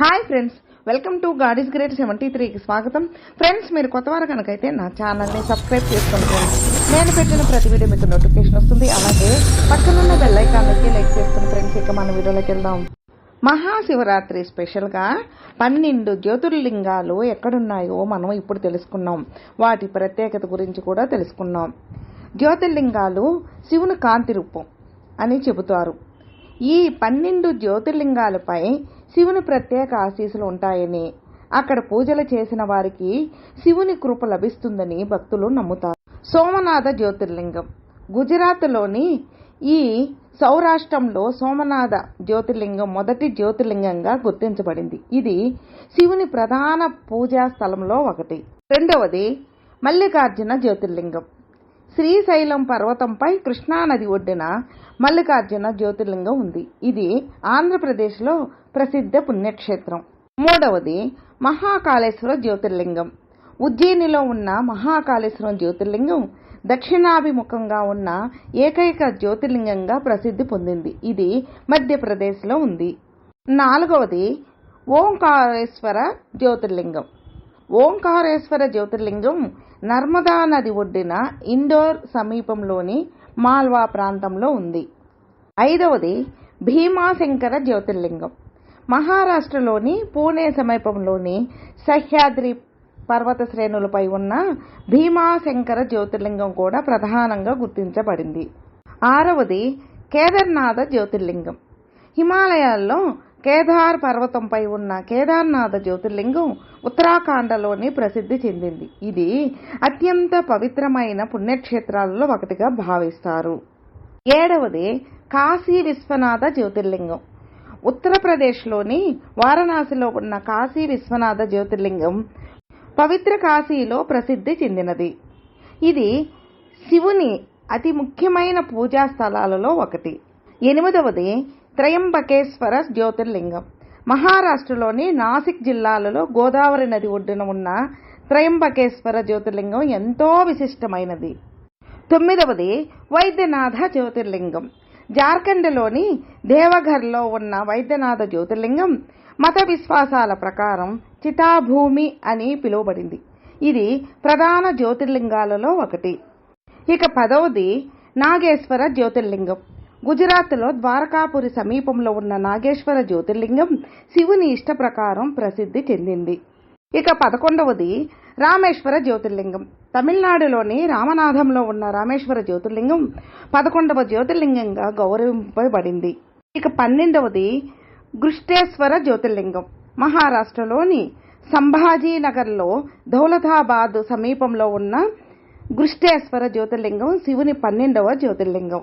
Hi friends welcome to గాడీస్ great seventy త్రీకి స్వాగతం. ఫ్రెండ్స్ మీరు కొత్త వారు కనుకైతే నా ఛానల్ని సబ్స్క్రైబ్ చేసుకోండి నేను పెట్టిన ప్రతి వీడియో మీకు నోటిఫికేషన్ వస్తుంది. అలాగే పక్కనున్న బెల్ లైక్ చేసుకుని ఫ్రెండ్స్ ఇక మన వీడియోలోకి వెళ్దాం. మహాశివరాత్రి స్పెషల్గా పన్నెండు జ్యోతిర్లింగాలు ఎక్కడున్నాయో మనం ఇప్పుడు తెలుసుకున్నాం. వాటి ప్రత్యేకత గురించి కూడా తెలుసుకున్నాం. జ్యోతిర్లింగాలు శివుని కాంతి రూపం అని చెబుతారు. ఈ పన్నెండు జ్యోతిర్లింగాలపై శివుని ప్రత్యేక ఆశీస్సులు ఉంటాయని. అక్కడ పూజలు చేసిన వారికి శివుని కృప లభిస్తుందని భక్తులు నమ్ముతారు. సోమనాథ జ్యోతిర్లింగం. గుజరాత్లోని ఈ సౌరాష్ట్రంలో సోమనాథ జ్యోతిర్లింగం మొదటి జ్యోతిర్లింగంగా గుర్తించబడింది. ఇది శివుని ప్రధాన పూజా స్థలంలో ఒకటి. రెండవది మల్లికార్జున జ్యోతిర్లింగం. శ్రీశైలం పర్వతంపై కృష్ణానది ఒడ్డున మల్లికార్జున జ్యోతిర్లింగం ఉంది. ఇది ఆంధ్రప్రదేశ్లో ప్రసిద్ధ పుణ్యక్షేత్రం. మూడవది మహాకాళేశ్వర జ్యోతిర్లింగం. ఉజ్జయినిలో ఉన్న మహాకాళేశ్వరం జ్యోతిర్లింగం దక్షిణాభిముఖంగా ఉన్న ఏకైక జ్యోతిర్లింగంగా ప్రసిద్ధి పొందింది. ఇది మధ్యప్రదేశ్లో ఉంది. నాలుగవది ఓంకారేశ్వర జ్యోతిర్లింగం. ఓంకారేశ్వర జ్యోతిర్లింగం నర్మదా నది ఒడ్డిన ఇండోర్ సమీపంలోని మాల్వా ప్రాంతంలో ఉంది. ఐదవది భీమాశంకర జ్యోతిర్లింగం. మహారాష్ట్రలోని పూణే సమీపంలోని సహ్యాద్రి పర్వత శ్రేణులపై ఉన్న భీమాశంకర జ్యోతిర్లింగం కూడా ప్రధానంగా గుర్తించబడింది. ఆరవది కేదార్నాథ జ్యోతిర్లింగం. హిమాలయాల్లో కేదార్ పర్వతంపై ఉన్న కేదార్నాథ జ్యోతిర్లింగం ఉత్తరాఖండలోని ప్రసిద్ధి చెందింది. ఇది అత్యంత పవిత్రమైన పుణ్యక్షేత్రాలలో ఒకటిగా భావిస్తారు. ఏడవది కాశీ విశ్వనాథ జ్యోతిర్లింగం. ఉత్తరప్రదేశ్లోని వారణాసిలో ఉన్న కాశీ విశ్వనాథ జ్యోతిర్లింగం పవిత్ర కాశీలో ప్రసిద్ధి చెందినది. ఇది శివుని అతి ముఖ్యమైన పూజా స్థలాలలో ఒకటి. ఎనిమిదవది త్రయంబకేశ్వర జ్యోతిర్లింగం. మహారాష్ట్రలోని నాసిక్ జిల్లాలలో గోదావరి నది ఒడ్డున ఉన్న త్రయంబకేశ్వర జ్యోతిర్లింగం ఎంతో విశిష్టమైనది. తొమ్మిదవది వైద్యనాథ జ్యోతిర్లింగం. జార్ఖండ్లోని దేవఘర్లో ఉన్న వైద్యనాథ జ్యోతిర్లింగం మత విశ్వాసాల ప్రకారం చితాభూమి అని పిలువబడింది. ఇది ప్రధాన జ్యోతిర్లింగాలలో ఒకటి. ఇక పదవది నాగేశ్వర జ్యోతిర్లింగం. గుజరాత్లో ద్వారకాపురి సమీపంలో ఉన్న నాగేశ్వర జ్యోతిర్లింగం శివుని ఇష్ట ప్రకారం ప్రసిద్ధి చెందింది. ఇక పదకొండవది రామేశ్వర జ్యోతిర్లింగం. తమిళనాడులోని రామనాథంలో ఉన్న రామేశ్వర జ్యోతిర్లింగం పదకొండవ జ్యోతిర్లింగంగా గౌరవింపబడింది. ఇక పన్నెండవది గృష్టేశ్వర జ్యోతిర్లింగం. మహారాష్ట్రలోని సంభాజీనగర్లో దౌలతాబాద్ సమీపంలో ఉన్న గృష్టేశ్వర జ్యోతిర్లింగం శివుని పన్నెండవ జ్యోతిర్లింగం.